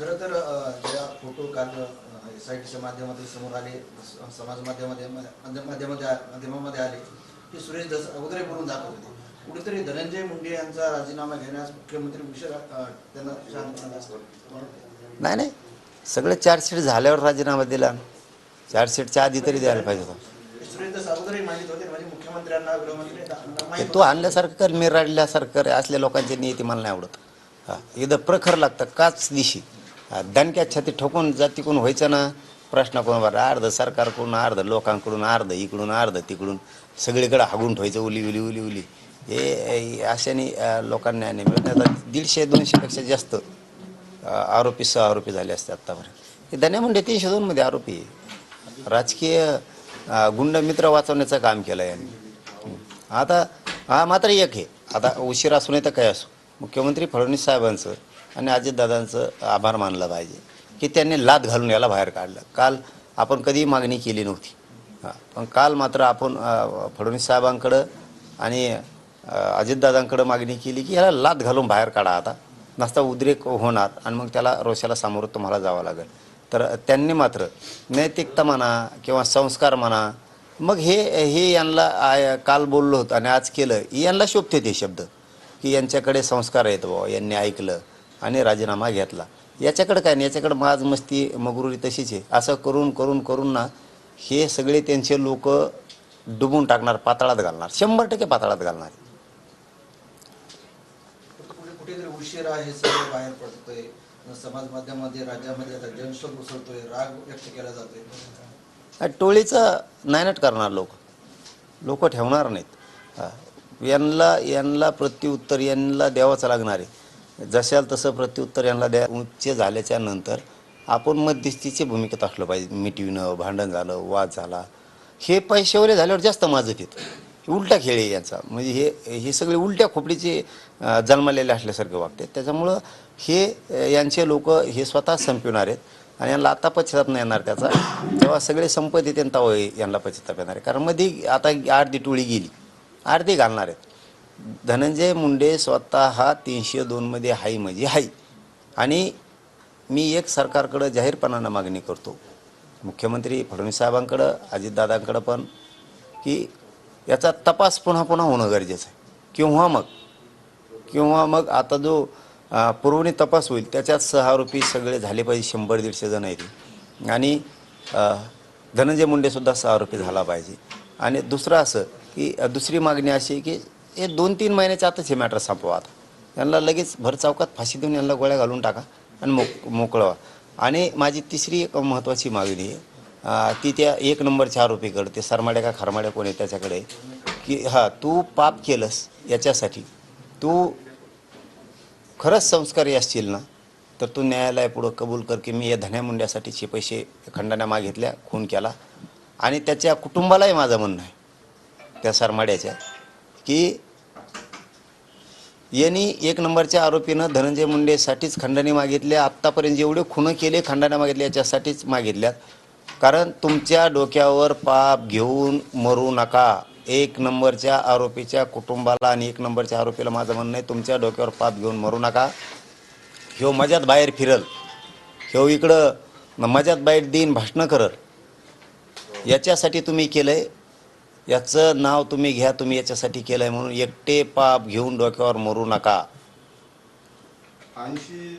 खरं तर ज्या फोटो काल एस आय टीच्या माध्यमातून समोर आले समाज माध्यमामध्ये माध्यम- माध्यमामध्ये माध्यमामध्ये आले की सुरेश धस अगोदर बोलून दाखवत होते. कुठेतरी धनंजय मुंडे यांचा राजीनामा घेण्यास मुख्यमंत्री उशीर त्यांना. नाही नाही. सगळं चार्जशीट झाल्यावर राजीनामा दिला. चार्जशीटच्या आधी तरी द्यायला पाहिजे होता. सुरेश धस अगोदरही मागित होते म्हणजे मुख्यमंत्र्यांना गृहमंत्री ते तू आणल्यासारखं कर मी राडल्यासारखं असल्या लोकांची नियती मला नाही आवडत. हा इथं प्रखर लागतं काच दिशी. दणक्यात छाती ठोकून जातीकडून व्हायचं ना प्रश्न कोण बरं अर्ध सरकारकडून अर्ध लोकांकडून अर्ध इकडून अर्ध तिकडून. सगळीकडे हागून ठेवायचं उली उली उली उली. हे अशाने लोकांना न्याय नाही. मिळत आता दीडशे दोनशेपेक्षा जास्त आरोपी सह आरोपी झाले असते आत्तापर्यंत हे धन्या म्हणजे तीनशे दोनमध्ये आरोपी आहे. राजकीय गुंड मित्र वाचवण्याचं काम केलं यांनी. आता हा मात्र एक आहे. आता उशीर असू नये तर काय असो. मुख्यमंत्री फडणवीस साहेबांचं आणि अजितदादांचं आभार मानलं पाहिजे की त्यांनी लाद घालून याला बाहेर काढलं. काल आपण कधीही मागणी केली नव्हती. हां पण काल मात्र आपण फडणवीस साहेबांकडं आणि अजितदादांकडं मागणी केली की याला लाद घालून बाहेर काढा आता. नसता उद्रेक होणार आणि मग त्याला रोषाला सामोरं तुम्हाला जावं लागेल. तर त्यांनी मात्र नैतिकता म्हणा किंवा संस्कार म्हणा मग हे हे यांना आय- काल बोललो होतं आणि आज केलं यांना शोभते ते शब्द की यांच्याकडे संस्कार आहेत बुवा यांनी ऐकलं. आणि राजीनामा घेतला. याच्याकडे काय नाही याच्याकडे माज मस्ती मगरुरी तशीच आहे. असं करून करून करून ना हे सगळे त्यांचे लोक डुबून टाकणार पाताळात घालणार. शंभर टक्के पाताळात घालणार. समाज माध्यमामध्ये राज्यामध्ये उसळतोय राग व्यक्त केला जातोय. टोळीचं नायनट करणार लोक. लोक ठेवणार नाहीत. यांना यांना प्रत्युत्तर यांना द्यावंच लागणार आहे. जशाल तसं प्रत्युत्तर यांना द्या. उच्च झाल्याच्यानंतर आपण मध्यस्थीची भूमिकेत असलं पाहिजे. मिटविणं भांडण झालं वाद झाला. हे पैशावर झाल्यावर जास्त माजत येतं उलटा खेळ आहे यांचा. म्हणजे हे हे सगळे उलट्या खोपडीचे जन्मलेले असल्यासारखे वागते त्याच्यामुळं हे यांचे लोक हे स्वतः संपविणार आहेत. आणि यांना आता पश्चाताप नाही येणार त्याचा. तेव्हा सगळे संपत्ती त्यांना यांना पश्चाताप येणार आहे. कारण मध्ये आता अर्धी टोळी गेली. अर्धी घालणार आहेत. धनंजय मुंडे स्वतः हा तीनशे दोनमध्ये हाय म्हणजे हाय. आणि मी एक सरकारकडं जाहीरपणानं मागणी करतो. मुख्यमंत्री फडणवीस साहेबांकडं अजितदादांकडं पण की याचा तपास पुन्हा पुन्हा होणं गरजेचं आहे. किंवा मग किंवा मग आता जो पुरवणी तपास होईल त्याच्यात सहआरोपी सगळे झाले पाहिजे शंभर दीडशे जण आहेत. आणि धनंजय मुंडेसुद्धा सहआरोपी झाला पाहिजे. आणि दुसरं असं की दुसरी मागणी अशी आहे की हे दोन तीन महिन्याच्या आतच हे मॅटर संपवा आता. यांना लगेच भर चौकात फाशी देऊन यांना गोळ्या घालून टाका आणि मोक मोकळवा. आणि माझी तिसरी एक महत्त्वाची मागणी आहे. ती त्या एक नंबरच्या आरोपीकडे ते सरमाड्या का खरमाड्या कोण आहे त्याच्याकडे की हां तू पाप केलंस याच्यासाठी. तू खरंच संस्कारी असशील ना तर तू न्यायालयापुढं कबूल कर की मी या धन्या मुंड्यासाठीचे पैसे खंडाने मागितल्या खून केला. आणि त्याच्या कुटुंबालाही माझं म्हणणं आहे त्या सरमाड्याच्या. की यांनी एक नंबरच्या आरोपीनं धनंजय मुंडेसाठीच खंडणी मागितल्या आत्तापर्यंत जेवढे खुनं केले खंडण्या मागितल्या याच्यासाठीच मागितल्यात. कारण तुमच्या डोक्यावर पाप घेऊन मरू नका. एक नंबरच्या आरोपीच्या कुटुंबाला आणि एक नंबरच्या आरोपीला माझं म्हणणं आहे तुमच्या डोक्यावर पाप घेऊन मरू नका. ह्यो मजात बाहेर फिरल. ह्यो इकडं मजात बाहेर देईन भाषणं करल. याच्यासाठी तुम्ही केलं आहे याचं नाव तुम्ही घ्या तुम्ही याच्यासाठी केलंय म्हणून एकटे पाप घेऊन डोक्यावर मरू नका. ऐंशी